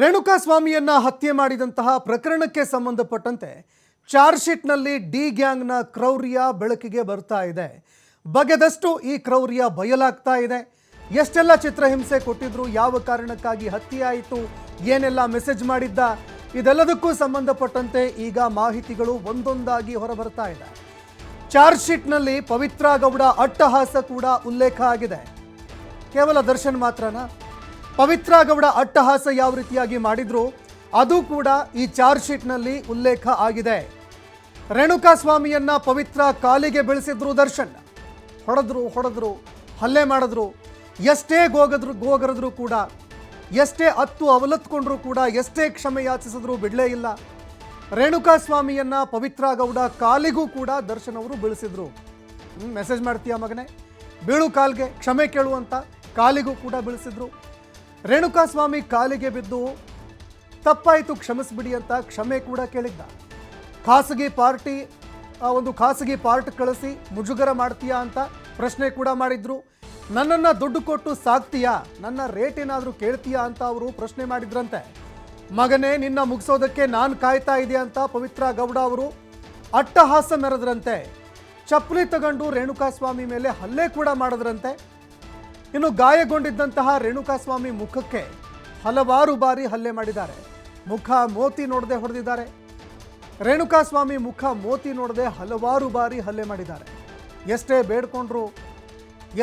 ರೇಣುಕಾ ಸ್ವಾಮಿಯನ್ನ ಹತ್ಯೆ ಮಾಡಿದಂತಹ ಪ್ರಕರಣಕ್ಕೆ ಸಂಬಂಧಪಟ್ಟಂತೆ ಚಾರ್ಜ್ ಶೀಟ್ನಲ್ಲಿ ಡಿ ಗ್ಯಾಂಗ್ನ ಕ್ರೌರ್ಯ ಬೆಳಕಿಗೆ ಬರ್ತಾ ಇದೆ. ಬಗೆದಷ್ಟು ಈ ಕ್ರೌರ್ಯ ಬಯಲಾಗ್ತಾ ಇದೆ. ಎಷ್ಟೆಲ್ಲ ಚಿತ್ರಹಿಂಸೆ ಕೊಟ್ಟಿದ್ರು ಯಾವ ಕಾರಣಕ್ಕಾಗಿ ಹತ್ಯೆ ಆಯಿತು ಏನೆಲ್ಲ ಮೆಸೇಜ್ ಮಾಡಿದ್ದ, ಇದೆಲ್ಲದಕ್ಕೂ ಸಂಬಂಧಪಟ್ಟಂತೆ ಈಗ ಮಾಹಿತಿಗಳು ಒಂದೊಂದಾಗಿ ಹೊರಬರ್ತಾ ಇದೆ. ಚಾರ್ಜ್ ಶೀಟ್ನಲ್ಲಿ ಪವಿತ್ರ ಗೌಡ ಅಟ್ಟಹಾಸ ಕೂಡ ಉಲ್ಲೇಖ ಆಗಿದೆ. ಕೇವಲ ದರ್ಶನ್ ಮಾತ್ರನಾ? ಪವಿತ್ರ ಗೌಡ ಅಟ್ಟಹಾಸ ಯಾವ ರೀತಿಯಾಗಿ ಮಾಡಿದ್ರು, ಅದು ಕೂಡ ಈ ಚಾರ್ಜ್ ಶೀಟ್ನಲ್ಲಿ ಉಲ್ಲೇಖ ಆಗಿದೆ. ರೇಣುಕಾ ಸ್ವಾಮಿಯನ್ನ ಪವಿತ್ರ ಕಾಲಿಗೆ ಬೆಳೆಸಿದ್ರು ದರ್ಶನ್. ಹೊಡೆದ್ರು ಹೊಡೆದ್ರು, ಹಲ್ಲೆ ಮಾಡಿದ್ರು. ಎಷ್ಟೇ ಗೋಗದ್ರು, ಗೋಗರದ್ರು ಕೂಡ, ಎಷ್ಟೇ ಹತ್ತು ಅವಲತ್ಕೊಂಡ್ರು ಕೂಡ, ಎಷ್ಟೇ ಕ್ಷಮೆ ಯಾಚಿಸಿದ್ರು ಬಿಡಲೇ ಇಲ್ಲ. ರೇಣುಕಾ ಸ್ವಾಮಿಯನ್ನ ಪವಿತ್ರ ಗೌಡ ಕಾಲಿಗೂ ಕೂಡ ದರ್ಶನ್ ಅವರು ಬೆಳೆಸಿದ್ರು. ಮೆಸೇಜ್ ಮಾಡ್ತೀಯ ಮಗನೇ? ಬೀಳು ಕಾಲ್ಗೆ, ಕ್ಷಮೆ ಕೇಳುವಂತ ಕಾಲಿಗೂ ಕೂಡ ಬೆಳೆಸಿದ್ರು. ರೇಣುಕಾ ಸ್ವಾಮಿ ಕಾಲಿಗೆ ಬಿದ್ದು ತಪ್ಪಾಯಿತು ಕ್ಷಮಿಸ್ಬಿಡಿ ಅಂತ ಕ್ಷಮೆ ಕೂಡ ಕೇಳಿದ್ದ. ಖಾಸಗಿ ಪಾರ್ಟಿ ಒಂದು ಖಾಸಗಿ ಪಾರ್ಟ್ ಕಳಿಸಿ ಮುಜುಗರ ಮಾಡ್ತೀಯಾ ಅಂತ ಪ್ರಶ್ನೆ ಕೂಡ ಮಾಡಿದ್ರು. ನನ್ನನ್ನು ದುಡ್ಡು ಕೊಟ್ಟು ಸಾಕ್ತೀಯಾ? ನನ್ನ ರೇಟ್ ಏನಾದರೂ ಕೇಳ್ತೀಯಾ ಅಂತ ಅವರು ಪ್ರಶ್ನೆ ಮಾಡಿದ್ರಂತೆ. ಮಗನೇ, ನಿನ್ನ ಮುಗಿಸೋದಕ್ಕೆ ನಾನು ಕಾಯ್ತಾ ಇದೆ ಅಂತ ಪವಿತ್ರ ಗೌಡ ಅವರು ಅಟ್ಟಹಾಸ ಮೆರೆದ್ರಂತೆ. ಚಪ್ಪಲಿ ತಗೊಂಡು ರೇಣುಕಾ ಸ್ವಾಮಿ ಮೇಲೆ ಹಲ್ಲೆ ಕೂಡ ಮಾಡಿದ್ರಂತೆ. ಇನ್ನು ಗಾಯಗೊಂಡಿದ್ದಂತಹ ರೇಣುಕಾಸ್ವಾಮಿ ಮುಖಕ್ಕೆ ಹಲವಾರು ಬಾರಿ ಹಲ್ಲೆ ಮಾಡಿದ್ದಾರೆ. ಮುಖ ಮೋತಿ ನೋಡದೆ ಹೊಡೆದಿದ್ದಾರೆ. ರೇಣುಕಾಸ್ವಾಮಿ ಮುಖ ಮೋತಿ ನೋಡದೆ ಹಲವಾರು ಬಾರಿ ಹಲ್ಲೆ ಮಾಡಿದ್ದಾರೆ. ಎಷ್ಟೇ ಬೇಡ್ಕೊಂಡ್ರು,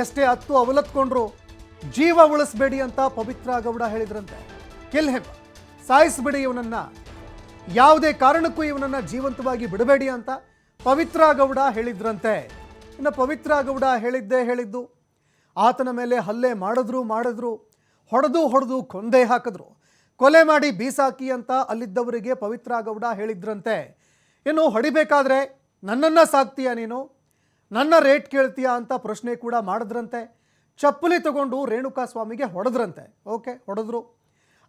ಎಷ್ಟೇ ಹತ್ತು ಅವಲತ್ಕೊಂಡ್ರು, ಜೀವ ಉಳಿಸ್ಬೇಡಿ ಅಂತ ಪವಿತ್ರ ಗೌಡ ಹೇಳಿದ್ರಂತೆ. ಕಿಲ್ ಹೆಮ್ ಸಾಯಿಸ್ಬಿಡಿ ಇವನನ್ನ. ಯಾವುದೇ ಕಾರಣಕ್ಕೂ ಇವನನ್ನ ಜೀವಂತವಾಗಿ ಬಿಡಬೇಡಿ ಅಂತ ಪವಿತ್ರ ಗೌಡ ಹೇಳಿದ್ರಂತೆ. ಇನ್ನು ಪವಿತ್ರ ಗೌಡ ಹೇಳಿದ್ದೇ ಹೇಳಿದ್ದು ಆತನ ಮೇಲೆ ಹಲ್ಲೆ ಮಾಡಿದ್ರು ಮಾಡಿದ್ರು, ಹೊಡೆದು ಹೊಡೆದು ಕೊಂದೇ ಹಾಕಿದ್ರು. ಕೊಲೆ ಮಾಡಿ ಬೀಸಾಕಿ ಅಂತ ಅಲ್ಲಿದ್ದವರಿಗೆ ಪವಿತ್ರ ಗೌಡ ಹೇಳಿದ್ರಂತೆ. ಇನ್ನು ಹೊಡಿಬೇಕಾದ್ರೆ ನನ್ನನ್ನು ಸಾಕ್ತೀಯ ನೀನು? ನನ್ನ ರೇಟ್ ಕೇಳ್ತೀಯಾ ಅಂತ ಪ್ರಶ್ನೆ ಕೂಡ ಮಾಡಿದ್ರಂತೆ. ಚಪ್ಪಲಿ ತಗೊಂಡು ರೇಣುಕಾ ಸ್ವಾಮಿಗೆ ಹೊಡೆದ್ರಂತೆ. ಓಕೆ, ಹೊಡೆದ್ರು.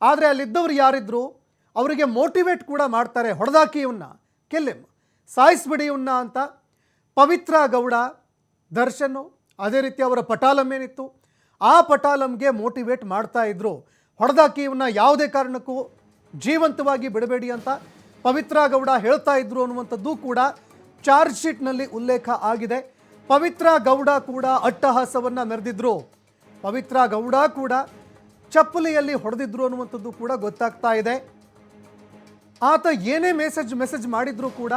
ಆದರೆ ಅಲ್ಲಿದ್ದವ್ರು ಯಾರಿದ್ರು? ಅವರಿಗೆ ಮೋಟಿವೇಟ್ ಕೂಡ ಮಾಡ್ತಾರೆ, ಹೊಡೆದಾಕಿ ಇವನ್ನ ಕೆಲ್ಲಿಮ್ ಸಾಯಿಸ್ಬಿಡಿ ಇವನ್ನ ಅಂತ ಪವಿತ್ರ ಗೌಡ, ದರ್ಶನ್ ಅದೇ ರೀತಿ ಅವರ ಪಟಾಲಮ್ ಏನಿತ್ತು? ಆ ಪಟಾಲಂಗೆ ಮೋಟಿವೇಟ್ ಮಾಡ್ತಾ ಇದ್ರು. ಹೊಡೆದಾಕಿ ಇವನ್ನ ಯಾವುದೇ ಕಾರಣಕ್ಕೂ ಜೀವಂತವಾಗಿ ಬಿಡಬೇಡಿ ಅಂತ ಪವಿತ್ರ ಗೌಡ ಹೇಳ್ತಾ ಇದ್ರು ಅನ್ನುವಂಥದ್ದು ಕೂಡ ಚಾರ್ಜ್ ಶೀಟ್ನಲ್ಲಿ ಉಲ್ಲೇಖ ಆಗಿದೆ. ಪವಿತ್ರ ಗೌಡ ಕೂಡ ಅಟ್ಟಹಾಸವನ್ನು ಮೆರೆದಿದ್ರು. ಪವಿತ್ರ ಗೌಡ ಕೂಡ ಚಪ್ಪಲಿಯಲ್ಲಿ ಹೊಡೆದಿದ್ರು ಅನ್ನುವಂಥದ್ದು ಕೂಡ ಗೊತ್ತಾಗ್ತಾ ಇದೆ. ಆತ ಏನೇ ಮೆಸೇಜ್ ಮೆಸೇಜ್ ಮಾಡಿದರೂ ಕೂಡ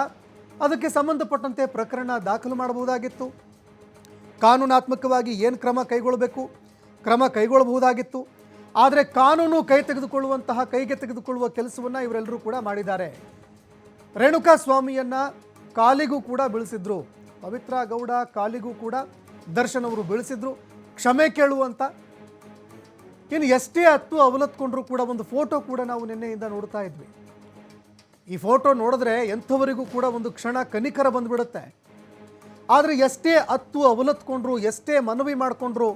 ಅದಕ್ಕೆ ಸಂಬಂಧಪಟ್ಟಂತೆ ಪ್ರಕರಣ ದಾಖಲು ಮಾಡಬಹುದಾಗಿತ್ತು. ಕಾನೂನಾತ್ಮಕವಾಗಿ ಏನು ಕ್ರಮ ಕೈಗೊಳ್ಳಬೇಕು ಕ್ರಮ ಕೈಗೊಳ್ಳಬಹುದಾಗಿತ್ತು ಆದರೆ ಕಾನೂನು ಕೈ ತೆಗೆದುಕೊಳ್ಳುವಂತಹ, ಕೈಗೆ ತೆಗೆದುಕೊಳ್ಳುವ ಕೆಲಸವನ್ನು ಇವರೆಲ್ಲರೂ ಕೂಡ ಮಾಡಿದ್ದಾರೆ. ರೇಣುಕಾ ಸ್ವಾಮಿಯನ್ನು ಕಾಲಿಗೂ ಕೂಡ ಬೀಳಿಸಿದ್ರು. ಪವಿತ್ರ ಗೌಡ ಕಾಲಿಗೂ ಕೂಡ ದರ್ಶನ್ ಅವರು ಬೀಳಿಸಿದ್ರು. ಕ್ಷಮೆ ಕೇಳುವಂತ. ಇನ್ನು ಎಷ್ಟೇ ಹತ್ತು ಅವಲತ್ಕೊಂಡ್ರು ಕೂಡ ಒಂದು ಫೋಟೋ ಕೂಡ ನಾವು ನಿನ್ನೆಯಿಂದ ನೋಡ್ತಾ ಇದ್ವಿ. ಈ ಫೋಟೋ ನೋಡಿದ್ರೆ ಎಂಥವರಿಗೂ ಕೂಡ ಒಂದು ಕ್ಷಣ ಕನಿಕರ ಬಂದ್ಬಿಡುತ್ತೆ. ಆದರೆ ಎಷ್ಟೇ ಹತ್ತು ಅವಲತ್ಕೊಂಡ್ರು, ಎಷ್ಟೇ ಮನವಿ ಮಾಡಿಕೊಂಡ್ರು,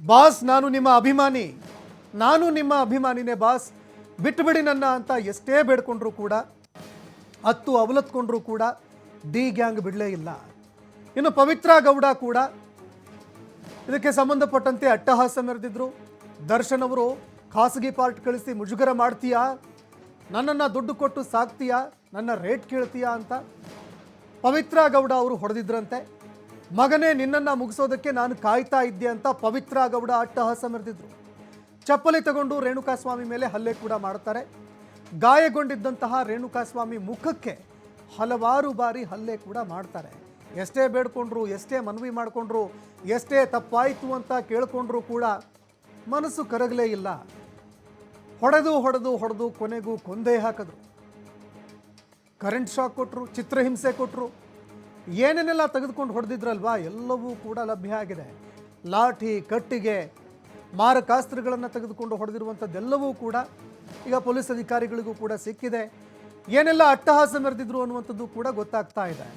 ಬಾಸ್ ನಾನು ನಿಮ್ಮ ಅಭಿಮಾನಿ, ನಾನು ನಿಮ್ಮ ಅಭಿಮಾನಿನೇ ಬಾಸ್ ಬಿಟ್ಟುಬಿಡಿ ನನ್ನ ಅಂತ ಎಷ್ಟೇ ಬೇಡ್ಕೊಂಡ್ರು ಕೂಡ ಹತ್ತು ಅವಲತ್ಕೊಂಡ್ರು ಕೂಡ, ಡಿ ಗ್ಯಾಂಗ್ ಬಿಡಲೇ ಇಲ್ಲ. ಇನ್ನು ಪವಿತ್ರ ಗೌಡ ಕೂಡ ಇದಕ್ಕೆ ಸಂಬಂಧಪಟ್ಟಂತೆ ಅಟ್ಟಹಾಸ ಮೆರೆದಿದ್ರು. ದರ್ಶನ್ ಅವರು, ಖಾಸಗಿ ಪಾರ್ಟ್ ಕಳಿಸಿ ಮುಜುಗರ ಮಾಡ್ತೀಯಾ? ನನ್ನನ್ನು ದುಡ್ಡು ಕೊಟ್ಟು ಸಾಕ್ತೀಯಾ? ನನ್ನ ರೇಟ್ ಕೇಳ್ತೀಯಾ ಅಂತ ಪವಿತ್ರ ಗೌಡ ಅವರು ಹೊಡೆದಿದ್ರಂತೆ. ಮಗನೇ, ನಿನ್ನನ್ನು ಮುಗಿಸೋದಕ್ಕೆ ನಾನು ಕಾಯ್ತಾ ಇದ್ದೆ ಅಂತ ಪವಿತ್ರ ಗೌಡ ಅಟ್ಟಹಾಸ ಮೆರೆದಿದ್ರು ಚಪ್ಪಲಿ ತಗೊಂಡು ರೇಣುಕಾಸ್ವಾಮಿ ಮೇಲೆ ಹಲ್ಲೆ ಕೂಡ ಮಾಡ್ತಾರೆ ಗಾಯಗೊಂಡಿದ್ದಂತಹ ರೇಣುಕಾಸ್ವಾಮಿ ಮುಖಕ್ಕೆ ಹಲವಾರು ಬಾರಿ ಹಲ್ಲೆ ಕೂಡ ಮಾಡ್ತಾರೆ. ಎಷ್ಟೇ ಬೇಡ್ಕೊಂಡ್ರು, ಎಷ್ಟೇ ಮನವಿ ಮಾಡಿಕೊಂಡ್ರು, ಎಷ್ಟೇ ತಪ್ಪಾಯಿತು ಅಂತ ಕೇಳ್ಕೊಂಡ್ರು ಕೂಡ ಮನಸ್ಸು ಕರಗಲೇ ಇಲ್ಲ. ಹೊಡೆದು ಹೊಡೆದು ಹೊಡೆದು ಕೊನೆಗೂ ಕೊಂದೇ ಹಾಕಿದ್ರು. ಕರೆಂಟ್ ಶಾಕ್ ಕೊಟ್ಟರು ಚಿತ್ರಹಿಂಸೆ ಕೊಟ್ಟರು ಏನೇನೆಲ್ಲ ತೆಗೆದುಕೊಂಡು ಹೊಡೆದಿದ್ರಲ್ವಾ, ಎಲ್ಲವೂ ಕೂಡ ಲಭ್ಯ ಆಗಿದೆ. ಲಾಠಿ, ಕಟ್ಟಿಗೆ, ಮಾರಕಾಸ್ತ್ರಗಳನ್ನು ತೆಗೆದುಕೊಂಡು ಹೊಡೆದಿರುವಂಥದ್ದೆಲ್ಲವೂ ಕೂಡ ಈಗ ಪೊಲೀಸ್ ಅಧಿಕಾರಿಗಳಿಗೂ ಕೂಡ ಸಿಕ್ಕಿದೆ. ಏನೆಲ್ಲ ಅಟ್ಟಹಾಸ ಮೆರೆದಿದ್ರು ಅನ್ನುವಂಥದ್ದು ಕೂಡ ಗೊತ್ತಾಗ್ತಾ ಇದೆ.